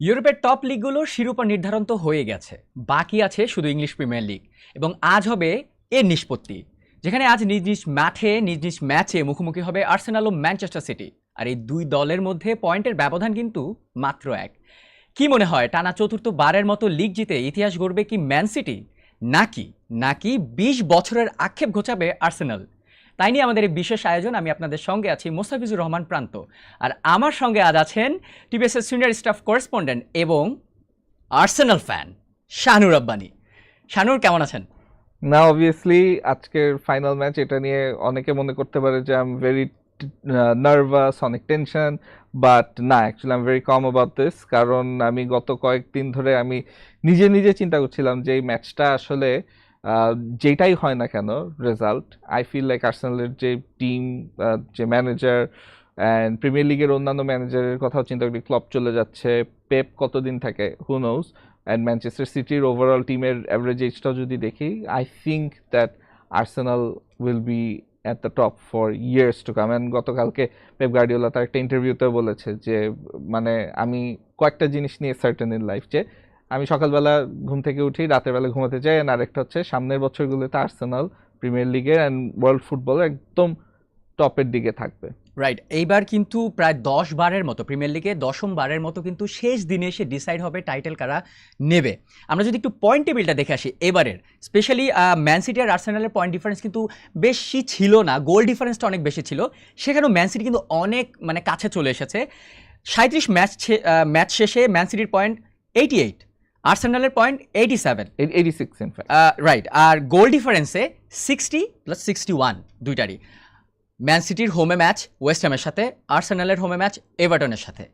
ইউরোপের টপ লিগগুলোর শিরোপা নির্ধারণ তো হয়ে গেছে। বাকি আছে শুধু ইংলিশ প্রিমিয়ার লিগ এবং আজ হবে এর নিষ্পত্তি, যেখানে আজ নিজ নিজ মাঠে, নিজ নিজ ম্যাচে মুখোমুখি হবে আর্সেনাল ও ম্যানচেস্টার সিটি আর এই দুই দলের মধ্যে পয়েন্টের ব্যবধান কিন্তু মাত্র এক। কি মনে হয়, টানা চতুর্থ বারের মতো লিগ জিতে ইতিহাস গড়বে কি ম্যান সিটি নাকি নাকি বিশ বছরের আক্ষেপ ঘোচাবে আর্সেনাল তাই নিয়ে আমাদের এই বিশেষ আয়োজন, আমি আপনাদের সঙ্গে আছি মোস্তাফিজুর রহমান প্রান্ত। আর আমার সঙ্গে আজ আছেন টিবিএসের সিনিয়র স্টাফ করেসপন্ডেন্ট এবং আর্সেনাল ফ্যান শানুর আব্বানি। শানুর কেমন আছেন? না অবভিয়াসলি আজকের ফাইনাল ম্যাচ এটা নিয়ে অনেকে মনে করতে পারে যে আই এম ভেরি নার্ভাস অনেক টেনশন বাট না actually I am very calm about this কারণ আমি গত কয়েকদিন ধরে আমি নিজে নিজে চিন্তা করছিলাম যে এই ম্যাচটা আসলে যেটাই হয় না কেন রেজাল্ট আই ফিল লাইক আর্সেনালের যে টিম যে ম্যানেজার অ্যান্ড প্রিমিয়ার লিগের অন্যান্য ম্যানেজারের কথাও চিন্তা করি ক্লব চলে যাচ্ছে পেপ কতদিন থাকে হু নোজ অ্যান্ড ম্যানচেস্টার সিটির ওভারঅল টিমের অ্যাভারেজ এজটাও যদি দেখি I think that Arsenal will be at the top for years to come and গতকালকে পেপ গার্ডিওলা তার একটা ইন্টারভিউতে বলেছে যে মানে আমি কয়েকটা জিনিস নিয়ে সার্টেন ইন লাইফ যে আমি সকালবেলা ঘুম থেকে উঠি, রাতের বেলা ঘুমাতে যাই অ্যান্ড আরেকটা হচ্ছে সামনের বছরগুলোতে আর্সেনাল প্রিমিয়ার লিগের অ্যান্ড ওয়ার্ল্ড ফুটবল একদম টপের দিকে থাকবে। রাইট এইবার কিন্তু প্রায় দশ বারের মতো প্রিমিয়ার লিগে দশম বারের মতো কিন্তু শেষ দিনে এসে ডিসাইড হবে টাইটেল কারা নেবে। আমরা যদি একটু পয়েন্ট টেবিলটা দেখে আসি, এবারের স্পেশালি ম্যান সিটি আর আর্সেনালের পয়েন্ট ডিফারেন্স কিন্তু বেশি ছিল না গোল ডিফারেন্সটা অনেক বেশি ছিল। সেখানেও ম্যান সিটি কিন্তু অনেক মানে কাছে চলে এসেছে। সাঁত্রিশ ম্যাচ ম্যাচ শেষে ম্যান সিটির point eighty eight আর্সেনালের point eighty seven eighty six right আর গোল ডিফারেন্সে সিক্সটি প্লাস সিক্সটি ওয়ান দুইটারই। ম্যান সিটির হোমে ম্যাচ ওয়েস্ট হ্যামের সাথে আর্সেনালের হোমে ম্যাচ এভারটনের সাথে।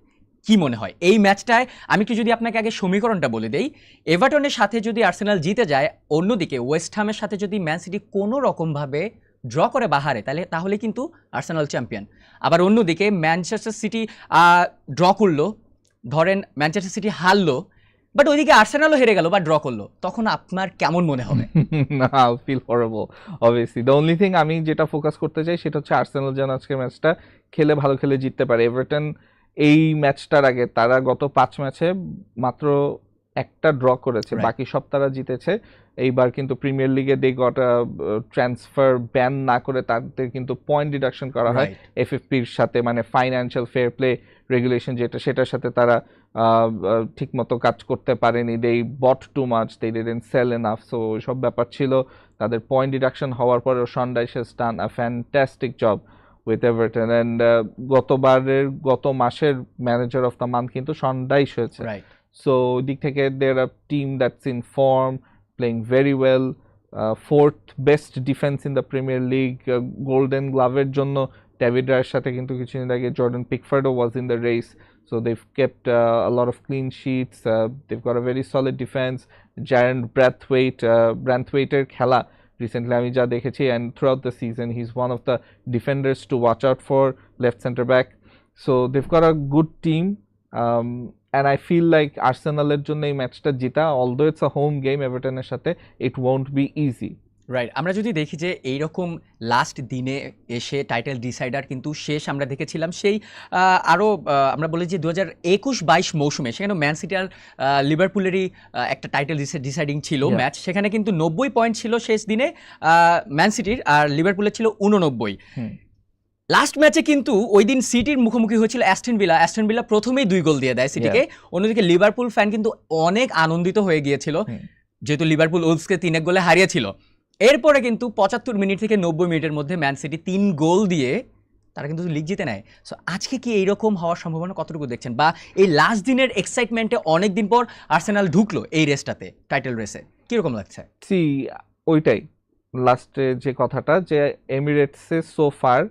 কি মনে হয়? এই ম্যাচটায় আমি একটু যদি আপনাকে আগে সমীকরণটা বলে দেই এভারটনের সাথে যদি আর্সেনাল জিতে যায় অন্যদিকে ওয়েস্ট হ্যামের সাথে যদি ম্যান সিটি কোনো রকমভাবে ড্র করে বাহারে তাহলে তাহলে কিন্তু আর্সেনাল চ্যাম্পিয়ন আবার অন্যদিকে ম্যানচেস্টার সিটি ড্র করল ধরেন ম্যানচেস্টার সিটি হারলো বাট ওইদিকে আর্সেনালও হেরে গেল বা ড্র করল। তখন আপনার কেমন মনে হবে? না feel horrible obviously the only thing আমি যেটা ফোকাস করতে চাই সেটা হচ্ছে আর্সেনাল যেন আজকের ম্যাচটা খেলে ভালো খেলে জিততে পারে। এভারটন এই ম্যাচটার আগে তারা গত পাঁচ ম্যাচে মাত্র একটা ড্র করেছে বাকি সব তারা জিতেছে। এইবার কিন্তু প্রিমিয়ার লিগে দে গট ট্রান্সফার ব্যান না করে তাদের কিন্তু পয়েন্ট ডিডাকশন করা হয়। এফএফপির সাথে মানে ফাইন্যান্সিয়াল ফেয়ার প্লে রেগুলেশন যেটা সেটার সাথে তারা ঠিক মতো কাজ করতে পারেনি। They bought too much they didn't sell enough so সব ব্যাপার ছিল। তাদের পয়েন্ট ডিডাকশন হওয়ার পরেও Sean Dyche has done a fantastic job with Everton and গতবারের গত মাসের ম্যানেজার অফ দ্য মান্থ কিন্তু সন্ডাইস হয়েছে। রাইট সো দিক থেকে they're a team that's in form playing very well fourth best defence in the premier league golden গ্লাভের জন্য David রায়ের সাথে কিন্তু কিছুদিন আগে Jordan পিকফার্ডও was in the race so they've kept a lot of clean sheets they've got a very solid defence Jarrad Branthwaite ব্র্যাথওয়েটের খেলা recently আমি যা দেখেছি throughout the season he is one of the defenders to watch out for left centre back so they've got a good team and I feel like আর্সেনালের জন্য এই ম্যাচটা জিতা although it's a home game এভারটনের সাথে it won't be easy right আমরা যদি দেখি যে এইরকম last দিনে এসে টাইটেল ডিসাইডার কিন্তু শেষ আমরা দেখেছিলাম সেই আরও আমরা বলি যে দু হাজার একুশ বাইশ মৌসুমে সেখানে ম্যান সিটি আর লিভারপুলেরই একটা টাইটেল ডিসাইডিং ছিল ম্যাচ সেখানে কিন্তু নব্বই পয়েন্ট ছিল শেষ দিনে ম্যান সিটির আর লিভারপুলের ছিল উননব্বই। লাস্ট ম্যাচে কিন্তু ওই দিন সিটির মুখোমুখি হয়েছিল অ্যাস্টন ভিলা অ্যাস্টন ভিলা প্রথমেই দুই গোল দিয়ে দেয় সিটিকে অন্যদিকে লিভারপুল ফ্যান কিন্তু অনেক আনন্দিত হয়ে গিয়েছিল। যেহেতু লিভারপুল উলসকে তিন এক গোলে হারিয়েছিল। এরপরে কিন্তু পঁচাত্তর মিনিট থেকে নব্বই মিনিটের মধ্যে ম্যান সিটি তিন গোল দিয়ে তারা কিন্তু লিগ জিতে নেয়। সো আজকে কি এইরকম হওয়ার সম্ভাবনা কতটুকু দেখছেন? বা এই লাস্ট দিনের এক্সাইটমেন্টে অনেক দিন পর আর্সেনাল ঢুকলো এই রেসটাতে টাইটেল রেসে কীরকম লাগছে? সি ওইটাই। লাস্টে যে কথাটা যে এমিরেটসে সো ফার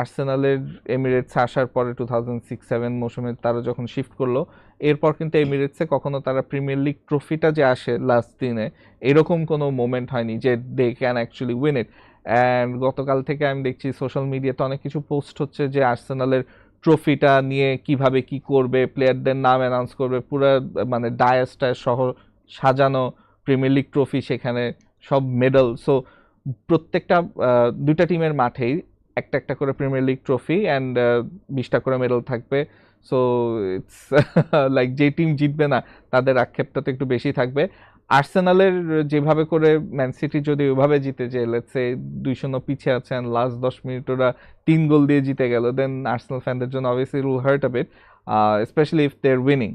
আর্সেনালের এমিরেটস আসার পরে টু থাউজেন্ড সিক্স সেভেন মৌসুমে তারা যখন শিফট করল, এরপর কিন্তু এমিরেটসে কখনো তারা প্রিমিয়ার লিগ ট্রফিটা যে আসে লাস্ট দিনে, এরকম কোনো মোমেন্ট হয়নি যে they can actually win it and গতকাল থেকে আমি দেখছি সোশ্যাল মিডিয়াতে অনেক কিছু পোস্ট হচ্ছে যে আর্সেনালের ট্রফিটা নিয়ে কীভাবে কি করবে প্লেয়ারদের নাম অ্যানাউন্স করবে, পুরো মানে ডায়াসটায় সহ সাজানো প্রিমিয়ার লিগ ট্রফি সেখানে সব মেডেল সো প্রত্যেকটা দুইটা টিমের মাঠেই একটা একটা করে প্রিমিয়ার লিগ ট্রফি অ্যান্ড বিশটা করে মেডেল থাকবে। সো ইটস লাইক যে টিম জিতবে না, তাদের আক্ষেপটা তো একটু বেশি থাকবে। আর্সেনালের যেভাবে করে ম্যান সিটি যদি ওইভাবে জিতে যে লেটসে দুই শূন্য পিছিয়ে অ্যান্ড লাস্ট দশ মিনিট ওরা তিন গোল দিয়ে জিতে গেল দেন আর্সেনাল ফ্যানদের জন্য obviously will hurt a specially if they are winning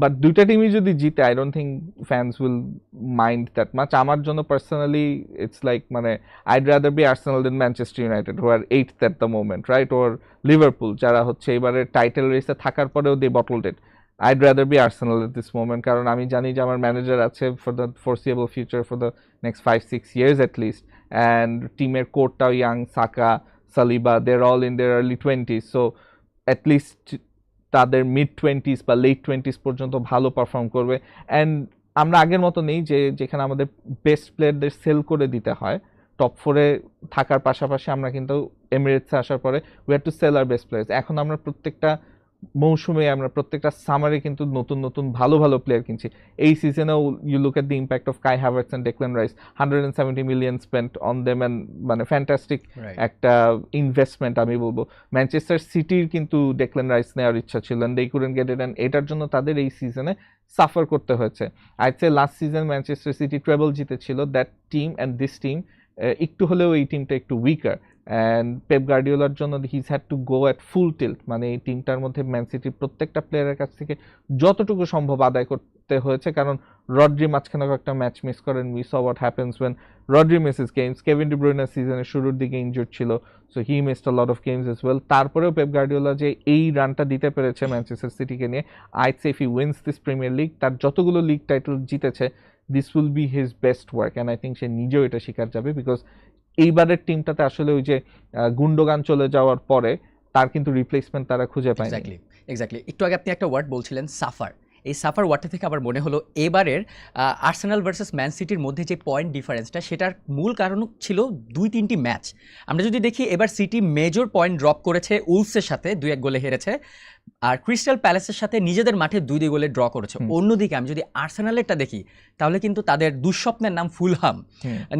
but দুইটা টিমই যদি জিতে I don't think fans will mind that much আমার জন্য পার্সোনালি ইটস লাইক মানে I'd rather be Arsenal than Manchester United who are at that the moment right or Liverpool যারা হচ্ছে এবারে টাইটেল রেসে থাকার পরেও they bottled it I'd rather be Arsenal at this moment কারণ আমি জানি যে আমার ম্যানেজার আছে for the foreseeable future for the next five six years at least and টিমের কোরটাও young Saka Saliba they're all in their early twenties so at least তাদের mid twenties বা late twenties পর্যন্ত ভালো পারফর্ম করবে। And আমরা আগের মতো নেই যে, যেখানে আমাদের বেস্ট প্লেয়ারদের সেল করে দিতে হয়। টপ ফোরে থাকার পাশাপাশি আমরা কিন্তু এমিরেটসে আসার পরে we have to sell our best players এখন আমরা প্রত্যেকটা মৌসুমে আমরা প্রত্যেকটা সামারে কিন্তু নতুন নতুন ভালো ভালো প্লেয়ার কিনছি। এই সিজনেও you look at the impact of Kai Havertz and Declan Rice hundred and seventy million spent on them and মানে ফ্যান্টাস্টিক একটা ইনভেস্টমেন্ট আমি বলব। ম্যানচেস্টার সিটির কিন্তু ডেকলেন রাইস নেওয়ার ইচ্ছা ছিল and they couldn't get it and এটার জন্য তাদের এই সিজনে সাফার করতে হয়েছে। I say last season Manchester City treble জিতেছিল। That team and this team একটু হলেও এই টিমটা একটু উইকার অ্যান্ড পেপ গার্ডিওলার জন্য his had to go at full tilt মানে এই টিমটার মধ্যে ম্যান সিটির প্রত্যেকটা প্লেয়ারের কাছ থেকে যতটুকু সম্ভব আদায় করতে হয়েছে। কারণ রড্রি মাঝখানে একটা ম্যাচ মিস করেন। We saw what happens when Rodri misses games Kevin ডিব্রুইনার সিজনের শুরুর দিকে ইনজুর্ড ছিল। So he missed a lot of games as well তারপরেও পেপ গার্ডিওলা যে এই রানটা দিতে পেরেছে ম্যানচেস্টার সিটিকে নিয়ে I'd say if he wins this premier league তার যতগুলো লিগ টাইটেল জিতেছে this will be his best work and I think সে নিজেও এটা শিকার যাবে। বিকজ এইবারের টিমটাতে আসলে ওই যে গুন্ডোগান চলে যাওয়ার পরে তার কিন্তু রিপ্লেসমেন্ট তারা খুঁজে পায়নি। এক্স্যাক্টলি এক্স্যাক্টলি একটু আগে আপনি একটা ওয়ার্ড বলছিলেন সাফার এই সাফার ওয়ার্ডটা থেকে আবার মনে হলো এবারের আর্সেনাল ভার্সেস ম্যান সিটির মধ্যে যে পয়েন্ট ডিফারেন্সটা সেটার মূল কারণ ছিল দুই তিনটি ম্যাচ আমরা যদি দেখি, এবার সিটি মেজর পয়েন্ট ড্রপ করেছে উলসের সাথে, দুই এক গোলে হেরেছে। আর ক্রিস্টাল প্যালেসের সাথে নিজেদের মাঠে দুই দুই গোলে ড্র করেছে। অন্যদিকে আমি যদি আর্সেনালেরটা দেখি তাহলে কিন্তু তাদের দুঃস্বপ্নের নাম ফুলহাম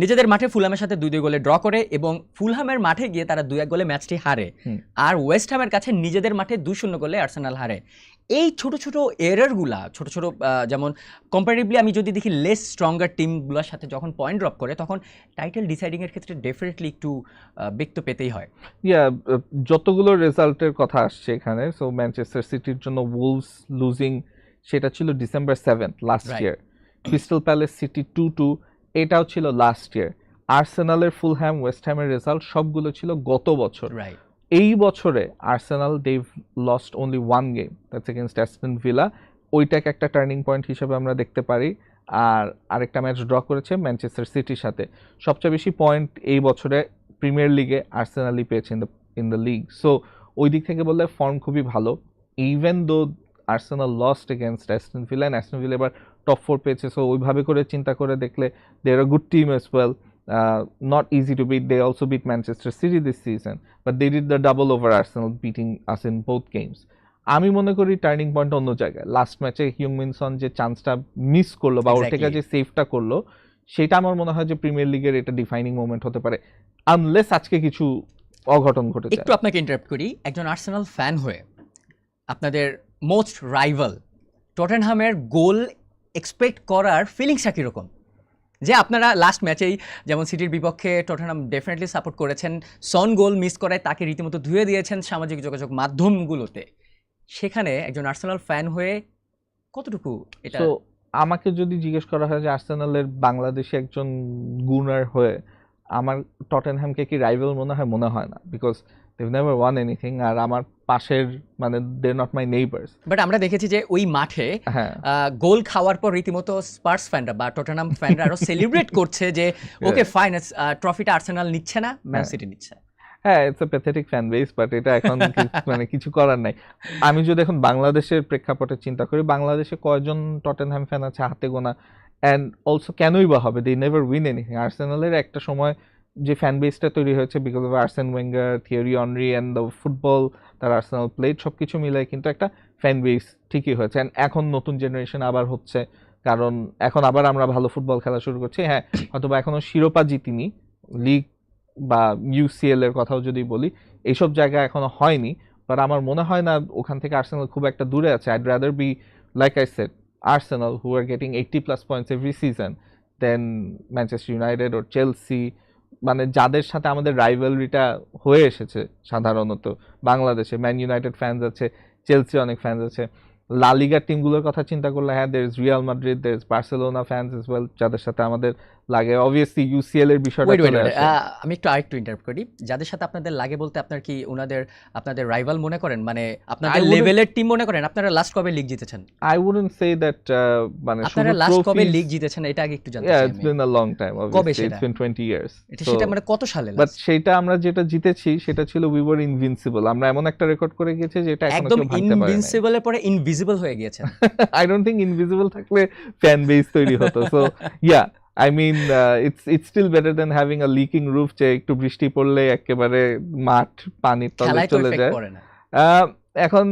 নিজেদের মাঠে ফুলহামের সাথে দুই দুই গোলে ড্র করে এবং ফুলহামের মাঠে গিয়ে তারা দুই এক গোলে ম্যাচটি হারে। আর ওয়েস্ট হামের কাছে নিজেদের মাঠে দুই শূন্য গোলে আর্সেনাল হারে। এই ছোট ছোট এরারগুলা ছোট ছোট যেমন কম্পারেটিভলি আমি যদি দেখি লেস স্ট্রঙ্গার টিমগুলোর সাথে যখন পয়েন্ট ড্রপ করে তখন টাইটেল ডিসাইডিংয়ের ক্ষেত্রে ডেফিনেটলি একটু আহ, বেগ তো পেতেই হয়। ইয়া যতগুলো রেজাল্টের কথা আসছে এখানে সো ম্যানচেস্টার সিটির জন্য উলস লুজিং সেটা ছিল December seventh last year Crystal Palace City two two এটাও ছিল লাস্ট ইয়ার আর্সেনালের ফুলহ্যাম ওয়েস্ট হ্যামের রেজাল্ট সবগুলো ছিল গত বছর। রাইট এই বছরে Arsenal they've lost only one game that's against Aston Villa ওইটাকে একটা টার্নিং পয়েন্ট হিসেবে আমরা দেখতে পারি, আর আরেকটা ম্যাচ ড্র করেছে ম্যানচেস্টার সিটির সাথে। সবচেয়ে বেশি পয়েন্ট এই বছরে প্রিমিয়ার লিগে আর্সেনালই পেয়েছে in the in the league so ওই দিক থেকে বললে ফর্ম খুবই ভালো। Even though Arsenal lost against Aston Villa and Aston Villa এবার টপ ফোর পেয়েছে সো ওইভাবে করে চিন্তা করে দেখলে they are good team as well not easy to beat they also beat Manchester City this season but they did the double over Arsenal beating us in both games আমি মনে করি turning point অন্য জায়গায়। Last ম্যাচে হিউমিনসন যে চান্সটা miss করল বা ওর থেকে Exactly. যে সেভটা করল সেটা আমার মনে হয় যে প্রিমিয়ার লিগের এটা ডিফাইনিং মোমেন্ট হতে পারে আনলেস আজকে কিছু অঘটন ঘটে একটু আপনাকে ইন্টারাপ্ট করি। একজন আর্সেনাল ফ্যান হয়ে আপনাদের মোস্ট রাইভাল টটেনহামের গোল এক্সপেক্ট করার ফিলিংসটা কীরকম? যে আপনারা লাস্ট ম্যাচেই যেমন সিটির বিপক্ষে টটেনহাম ডেফিনেটলি সাপোর্ট করেছেন সন গোল মিস করায় তাকে রীতিমতো ধুয়ে দিয়েছেন সামাজিক যোগাযোগ মাধ্যমগুলোতে। সেখানে একজন আর্সেনাল ফ্যান হয়ে কতটুকু এটা আমাকে যদি জিজ্ঞেস করা হয় যে আর্সেনালের বাংলাদেশে একজন গুনার হয়ে, আমার টটেনহ্যামকে কি রাইভেল মনে হয়? মনে হয় না। Because they've never won anything আর আমার পাশের মানে they not my neighbours but আমরা দেখেছি যে ওই মাঠে হ্যাঁ। গোল খাওয়ার পর রীতিমতো স্পার্স ফ্যানরা বা টটেনাম ফ্যানরা আরও সেলিব্রেট করছে যে ওকে ফাইন ট্রফিটা আর্সেনাল নিচ্ছে না ম্যান। সিটি নিচ্ছে। হ্যাঁ it's a pathetic fan base but এটা এখন মানে কিছু করার নাই। আমি যদি এখন বাংলাদেশের প্রেক্ষাপটে চিন্তা করি বাংলাদেশে কয়জন টটেনহ্যাম ফ্যান আছে হাতে গোনা? অ্যান্ড অলসো কেনই বা হবে? দে নেভার উইন এনিথিং আর্সেনালের একটা সময় যে ফ্যান বেসটা তৈরি হয়েছে because of Arsene Wenger Thierry Henry and the football তার আর্সেনাল প্লেট সব কিছু মিলে কিন্তু একটা ফ্যান বেস ঠিকই হয়েছে। অ্যান্ড এখন নতুন জেনারেশন আবার হচ্ছে, কারণ এখন আবার আমরা ভালো ফুটবল খেলা শুরু করছি। হ্যাঁ অথবা এখনও শিরোপা জিতিনি লিগ বা ইউসিএল এর কথাও যদি বলি, এইসব জায়গা এখনও হয়নি। বাট আমার মনে হয় না ওখান থেকে আর্সেনাল খুব একটা দূরে আছে। I'd rather be like I said Arsenal who are getting eighty plus points every season then Manchester United O Chelsea মানে যাদের সাথে আমাদের রাইভালরিটা হয়ে এসেছে সাধারণত, বাংলাদেশে ম্যান ইউনাইটেড ফ্যান্স আছে চেলসি অনেক ফ্যান্স আছে। লালিগার টিমগুলোর কথা চিন্তা করলে হ্যাঁ there is Real Madrid there is Barcelona fans as well যাদের সাথে আমাদের লাগে। অবভিয়াসলি ইউসিএল এর বিষয়টা চলে আসে। আমি একটু আরেকটু ইন্টারাপ্ট করি। যাদের সাথে আপনাদের লাগে বলতে আপনার কি ওনাদের আপনাদের রাইভাল মনে করেন? মানে আপনাদের লেভেলের টিম মনে করেন? আপনারা লাস্ট কবে লিগ জিতেছেন? আই উডন্ট সে দ্যাট মানে আপনারা লাস্ট কবে লিগ জিতেছেন? এটা আগে একটু জানতে চাই been a long time. Obviously, সেটা? it's been 20 years. এটা সেটা মানে কত সালে বাট সেটা আমরা যেটা জিতেছি সেটা ছিল উই ওয়ার ইনভিনসিবল আমরা এমন একটা রেকর্ড করে গেছি যেটা এখনও কেউ ভাঙতে পারে ইনভিনসিবলের পরে ইনভিজিবল হয়ে গিয়েছে আই ডোন্ট থিংক ইনভিজিবল থাকলে ফ্যান বেস তৈরি হতো so yeah I mean it's it's still better than having a leaking roof যে একটু বৃষ্টি পড়লে একেবারে মাঠ পানির তলে চলে যায়। এখন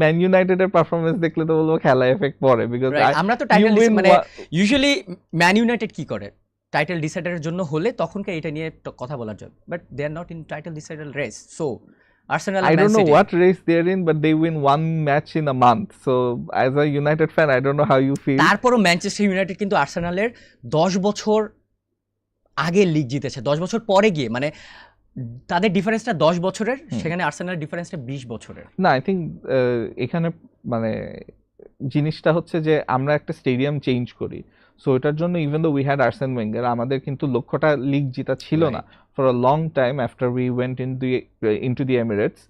ম্যান ইউনাইটেডের পারফরমেন্স দেখলে তো বলব খেলা এফেক্ট পড়ে বিকজ আমরা তো টাইটেল মানে ইউজুয়ালি ম্যান ইউনাইটেড কি করে? টাইটেল ডিসাইডারের জন্য হলে তখনকে এটা নিয়ে কথা বলার জন্য but they are not in title decider race so Arsenal I don't know what race they're in, but they win one match in a month. So, as a United fan, I don't know how you feel. তারপরও Manchester United কিন্তু আর্সেনালের দশ বছর আগে league জিতেছে। দশ বছর পরে গিয়ে মানে তাদের ডিফারেন্সটা দশ বছরের সেখানে আর্সেনালের ডিফারেন্সটা বিশ বছরের। না আই থিঙ্ক এখানে মানে জিনিসটা হচ্ছে যে আমরা একটা স্টেডিয়াম চেঞ্জ করি। সো এটার জন্য even though we had আর্সেন Wenger আমাদের কিন্তু লক্ষ্যটা লিগ জিতা ছিল না for a long time after we went in the into the Emirates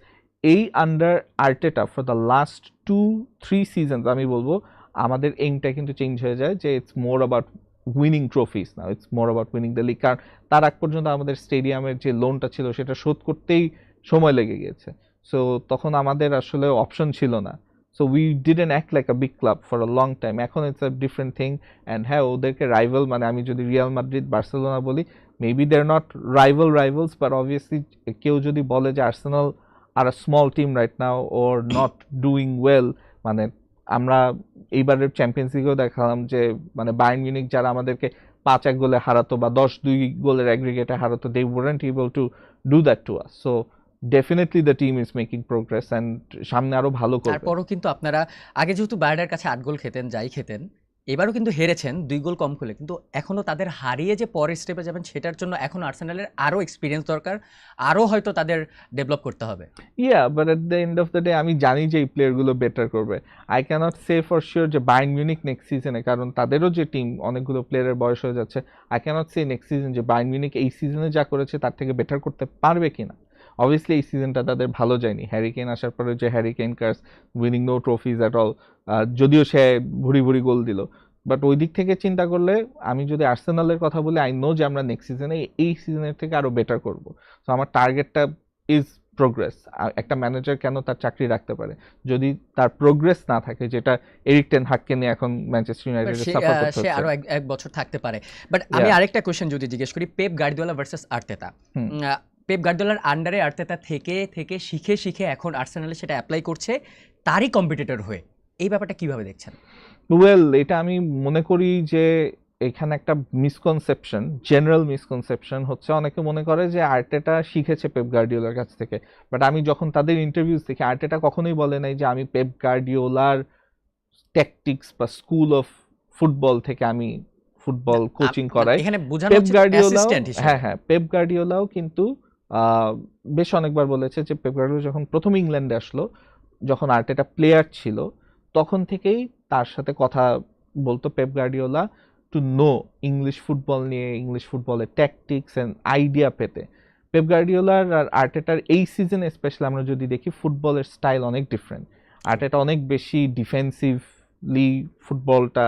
এই under Arteta for the last two three seasons আমি বলব আমাদের এইমটা কিন্তু চেঞ্জ হয়ে যায় যে it's more about winning trophies না it's more about winning the league কারণ তার আগ পর্যন্ত আমাদের স্টেডিয়ামের যে লোনটা ছিল সেটা শোধ করতেই সময় লেগে গিয়েছে। সো তখন আমাদের আসলে অপশন ছিল না। So we didn't act like a big club for a long time এখন it's a different thing and হ্যাঁ ওদেরকে রাইভাল মানে আমি যদি রিয়াল মাদ্রিদ বার্সেলোনা বলি maybe they are not rival rivals but obviously কেউ যদি বলে যে Arsenal are a small team right now or not doing well মানে আমরা এইবারের চ্যাম্পিয়ন্স লিগেও দেখালাম যে মানে বায়ার্ন মিউনিক যারা আমাদেরকে পাঁচ এক গোলে হারাতো বা দশ দুই গোলের অ্যাগ্রিগেটে হারাতো they weren't able to do that to us so definitely the team is making progress and সামনে আরও ভালো করবে। তারপরও কিন্তু আপনারা আগে যেহেতু বায়ার্ডের কাছে আট গোল খেতেন যাই খেতেন এবারও কিন্তু হেরেছেন দুই গোল কম খেলে কিন্তু এখনও তাদের হারিয়ে যে পরের স্টেপে যাবেন সেটার জন্য এখন আর্সেনালের আরও এক্সপিরিয়েন্স দরকার আরও হয়তো তাদের ডেভেলপ করতে হবে। Yeah but at the end of the day আমি জানি যে এই প্লেয়ারগুলো বেটার করবে। I can't say for sure যে বাইন মিউনিক নেক্সট সিজনে কারণ তাদেরও যে টিম অনেকগুলো প্লেয়ারের বয়স হয়ে যাচ্ছে I can't say next season যে বাইন মিউনিক এই সিজনে যা করেছে তার থেকে বেটার করতে পারবে কিনা। অবভিয়াসলি এই সিজনটা তাদের ভালো যায়নি। হ্যারিকেন আসার পরে যে Harry Kane curse winning no trophies at all যদিও সে ভুড়ি ভুড়ি গোল দিল। বাট ওই দিক থেকে চিন্তা করলে আমি যদি আর্সেনালের কথা বলি আই নো যে আমরা নেক্সট সিজনে এই সিজনের থেকে আরও বেটার করব। সো আমার টার্গেটটা ইজ প্রোগ্রেস একটা ম্যানেজার কেন তার চাকরি রাখতে পারে? যদি তার প্রোগ্রেস না থাকে যেটা এরিক টেন হাককে নিয়ে এখন ম্যানচেস্টার ইউনাইটেড সে সাফার করতে সে আরও এক বছর থাকতে পারে। বাট আমি আরেকটা কোশ্চেন যদি জিজ্ঞেস করি Pep Guardiola versus Arteta. Pep গার্দিওলার আন্ডারে আর্তেতা থেকে থেকে শিখে শিখে এখন আর্সেনালে সেটা অ্যাপ্লাই করছে তারই কম্পিটিটর হয়ে। এই ব্যাপারটা কীভাবে দেখছেন? ওয়েল এটা আমি মনে করি যে এখানে একটা মিসকনসেপশন জেনারেল মিসকনসেপশন হচ্ছে অনেকে মনে করে যে আর্টেটা শিখেছে পেপ গার্ডিওলার কাছ থেকে। বাট আমি যখন তাদের ইন্টারভিউজ দেখি আর্টেটা কখনোই বলে নাই যে আমি পেপ গার্ডিওলার ট্যাকটিক্স বা স্কুল অফ ফুটবল থেকে আমি ফুটবল কোচিং করাই। পেপ হিসেবে। হ্যাঁ হ্যাঁ পেপ গার্ডিওলাও কিন্তু বেশ অনেকবার বলেছে যে পেপ গার্ডিওলা যখন প্রথম ইংল্যান্ডে আসলো, যখন আর্টেটা প্লেয়ার ছিল, তখন থেকেই তার সাথে কথা বলতো Pep Guardiola to know English football নিয়ে ইংলিশ ফুটবলের ট্যাকটিক্স অ্যান্ড আইডিয়া পেতে। পেপ গার্ডিওলার আর আর্টেটার এই সিজনে স্পেশালি আমরা যদি দেখি ফুটবলের স্টাইল অনেক ডিফারেন্ট আর্টেটা অনেক বেশি ডিফেন্সিভলি ফুটবলটা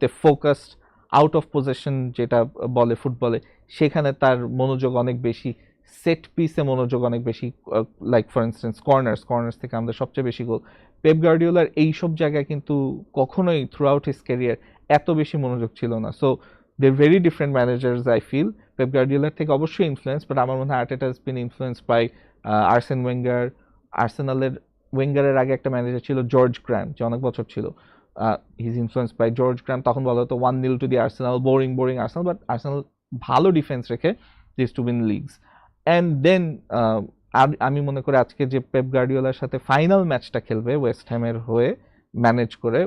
তে ফোকাসড আউট অফ পজিশন যেটা বলে ফুটবলে সেখানে তার মনোযোগ অনেক বেশি সেট পিসে মনোযোগ অনেক বেশি like for instance corners corners থেকে আমাদের সবচেয়ে বেশি গোল পেপ গার্ডিওলার এইসব জায়গায় কিন্তু কখনোই থ্রু আউট হিস ক্যারিয়ার এত বেশি মনোযোগ ছিল না। So they very different managers I feel Pep গার্ডিওলার থেকে অবশ্যই ইনফ্লুয়েন্স বাট আমার মনে হয় Arteta has been influenced by Arsene Wenger আর্সেনালের ওয়েঙ্গারের আগে একটা ম্যানেজার ছিল জর্জ গ্র্যাম যে অনেক বছর ছিল। His influence by George Graham তখন বলা হতো one nil to the Arsenal boring boring Arsenal but Arsenal ভালো ডিফেন্স রেখে this to win leagues and then আর আমি মনে করি আজকে যে পেপ গার্ডিওলার সাথে ফাইনাল ম্যাচটা খেলবে ওয়েস্ট হ্যামের হয়ে ম্যানেজ করে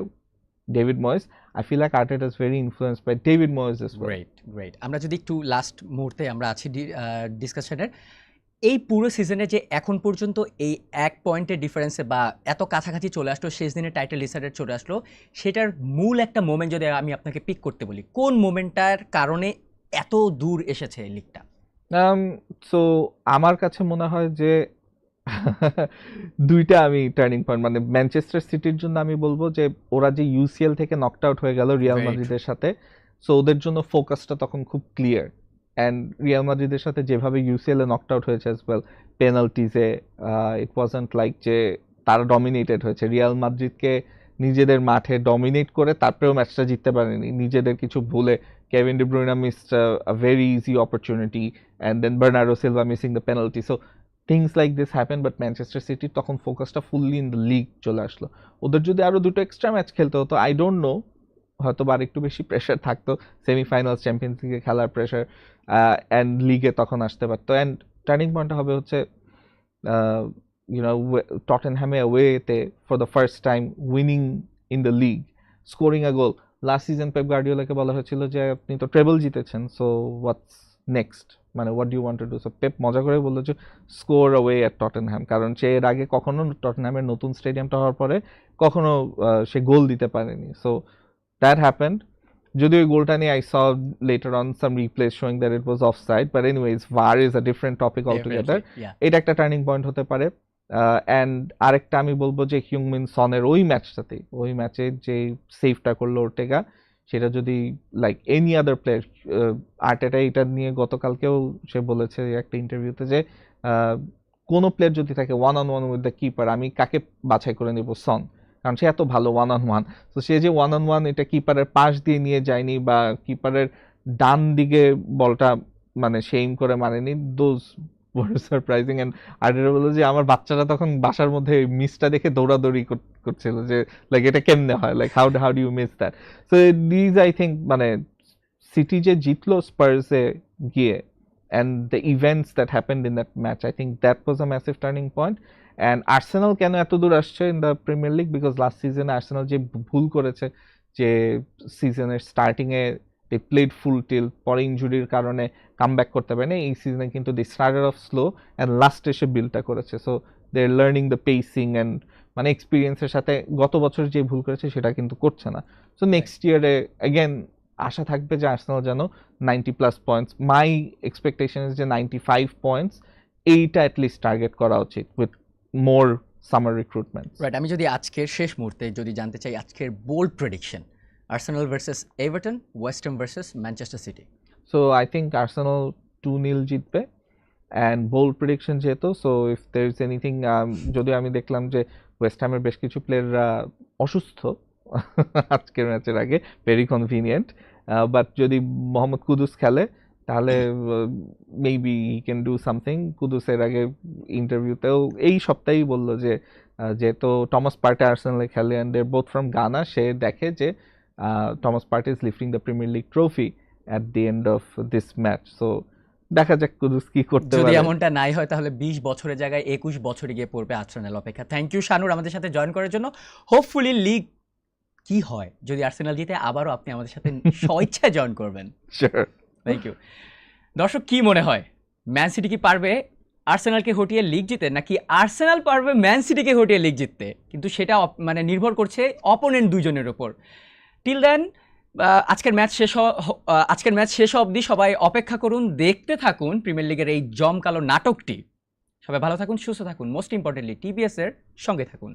David Moyes I feel like Arteta is very influence by David Moyes is great great আমরা যদি একটু লাস্ট মুহূর্তে আমরা আছি ডিসকাশনের এই পুরো সিজনে যে এখন পর্যন্ত এই এক পয়েন্টের ডিফারেন্সে বা এত কাছাকাছি চলে আসলো, শেষ দিনে টাইটেল ডিসাইডার চলে আসলো, সেটার মূল একটা মোমেন্ট যদি আমি আপনাকে পিক করতে বলি, কোন মোমেন্টটার কারণে এত দূর এসেছে লিগটা সো Um, আমার কাছে মনে হয় যে দুইটা আমি টার্নিং পয়েন্ট মানে ম্যানচেস্টার সিটির জন্য আমি বলব যে ওরা যে ইউসিএল থেকে নকড আউট হয়ে গেল রিয়াল মাদ্রিদের সাথে সো ওদের জন্য ফোকাসটা তখন খুব ক্লিয়ার অ্যান্ড রিয়াল মাদ্রিদের সাথে যেভাবে ইউসিএল এ নকড আউট হয়েছে অ্যাজ ওয়েল পেনাল্টিজে ইট ওয়াজন্ট লাইক যে তারা ডমিনেটেড হয়েছে। রিয়াল মাদ্রিদকে নিজেদের মাঠে ডমিনেট করে তারপরেও ম্যাচটা জিততে পারেনি। নিজেদের কিছু ভুলে Kevin De Bruyne missed a very easy opportunity, and then Bernardo Silva missing the penalty. So, things like this happen, but Manchester City তখন ফোকাসটা ফুললি ইন দ্য লিগ চলে আসলো। ওদের যদি আরও দুটো এক্সট্রা ম্যাচ খেলতে হতো আই ডোন্ট নো হয়তো বা একটু বেশি প্রেশার থাকতো সেমিফাইনালস চ্যাম্পিয়ন্স লিগে খেলার প্রেশার অ্যান্ড লিগে তখন আসতে পারতো। অ্যান্ড টার্নিং পয়েন্টটা হবে হচ্ছে ইউনো টটেনহ্যামে ওয়েতে for the first time winning in the league scoring a goal last season Pep গার্ডিওলাকে বলা হয়েছিল যে আপনি তো ট্রেবল জিতেছেন সো হোয়াটস নেক্সট মানে what you want to do so Pep মজা করে বলল যে স্কোর অ্যাওয়ে অ্যাট টটেনহ্যাম কারণ সে এর আগে কখনো টটেনহ্যামের নতুন স্টেডিয়ামটা হওয়ার পরে কখনো সে গোল দিতে পারেনি। সো দ্যাট হ্যাপেন্ড যদি ওই গোলটা নিয়ে I saw later on some replays showing that it was offside but anyways VAR is a different topic altogether এটা একটা টার্নিং পয়েন্ট হতে পারে। অ্যান্ড আরেকটা আমি বলব যে হিউমিন সনের ওই ম্যাচটাতে ওই ম্যাচে যে সেভটা করল ওর্টেগা সেটা যদি like any other player Arteta এটা নিয়ে গতকালকেও সে বলেছে একটা ইন্টারভিউতে যে কোনো প্লেয়ার যদি থাকে one on one with the keeper আমি কাকে বাছাই করে নেব সন কারণ সে এত ভালো ওয়ান অন ওয়ান তো সে যে ওয়ান অন ওয়ান এটা কিপারের পাশ দিয়ে নিয়ে যায়নি বা কিপারের ডান দিকে বলটা মানে সেইম করে মারেনি দোজ সারপ্রাইজিং এন্ড আর এটা বলল যে আমার বাচ্চারা তখন বাসার মধ্যে মিসটা দেখে দৌড়াদৌড়ি কর- করছিল যে লাইক এটা কেমনে হয়? Like how how do you miss that so these I think মানে সিটি যে জিতলো স্পার্সে গিয়ে and the events that happened in that match I think that was a massive turning point and Arsenal কেন এত দূর আসছে in the Premier League because last সিজনে আর্সেনাল যে ভুল করেছে, যে সিজনের স্টার্টিংয়ে দে প্লেড ফুল টিল পরে ইঞ্জুরির কারণে কাম ব্যাক করতে পারেনি। এই সিজনে কিন্তু they started off slow and last এসে বিলটা করেছে। So they are learning the pacing and মানে এক্সপিরিয়েন্সের সাথে গত বছর যে ভুল করেছে সেটা কিন্তু করছে না। সো নেক্সট ইয়ারে অ্যাগেন আশা থাকবে যে আর্সেনাল যেন ninety plus points my expectation যে নাইনটি ফাইভ পয়েন্টস এইটা অ্যাটলিস্ট টার্গেট করা উচিত with more summer recruitment right আমি যদি আজকের শেষ মুহূর্তে যদি জানতে চাই আজকের bold prediction Arsenal versus Everton western versus Manchester City so I think Arsenal two nil জিতবে অ্যান্ড বোল্ড প্রেডিকশন যেহেতু so if there is anything যদিও আমি দেখলাম যে ওয়েস্ট বেশ কিছু প্লেয়াররা অসুস্থ আজকের ম্যাচের আগে ভেরি কনভিনিয়েন্ট বাট যদি মোহাম্মদ কুদুস খেলে তাহলে maybe he can do something কুদুসের আগে ইন্টারভিউতেও এই সপ্তাহেই বলল যে আহ, যেহেতু টমাস পার্টে আর্সেনালে খেলে অ্যান্ড বোথ ফ্রম গানা সে দেখে যে Thomas Partey is lifting the Premier League trophy at the end of this match so দেখা যাক কুদুস কি করতে যদি এমনটা নাই হয় তাহলে বিশ বছরের জায়গায় একুশ বছরে গিয়ে পড়বে আর্সেনাল অপেক্ষা। থ্যাংক ইউ শানুর আমাদের সাথে জয়েন করার জন্য। হোপফুলি লিগ কি হয়? যদি আর্সেনাল জিতে আবারও আপনি আমাদের সাথে স্বইচ্ছায় জয়েন করবেন. থ্যাংক ইউ দর্শক কি মনে হয়? ম্যান সিটি কি পারবে আর্সেনালকে হটিয়ে লিগ জিতে নাকি আর্সেনাল পারবে ম্যান সিটিকে হটিয়ে লিগ জিততে? কিন্তু সেটা মানে নির্ভর করছে অপোনেন্ট দুজনের উপর। টিল দেন আজকের ম্যাচ শেষ আজকের ম্যাচ শেষ অবধি সবাই অপেক্ষা করুন, দেখতে থাকুন প্রিমিয়ার লিগের এই জমকালো নাটকটি। সবাই ভালো থাকুন, সুস্থ থাকুন। মোস্ট ইম্পর্টেন্টলি টিভিএসের সঙ্গে থাকুন।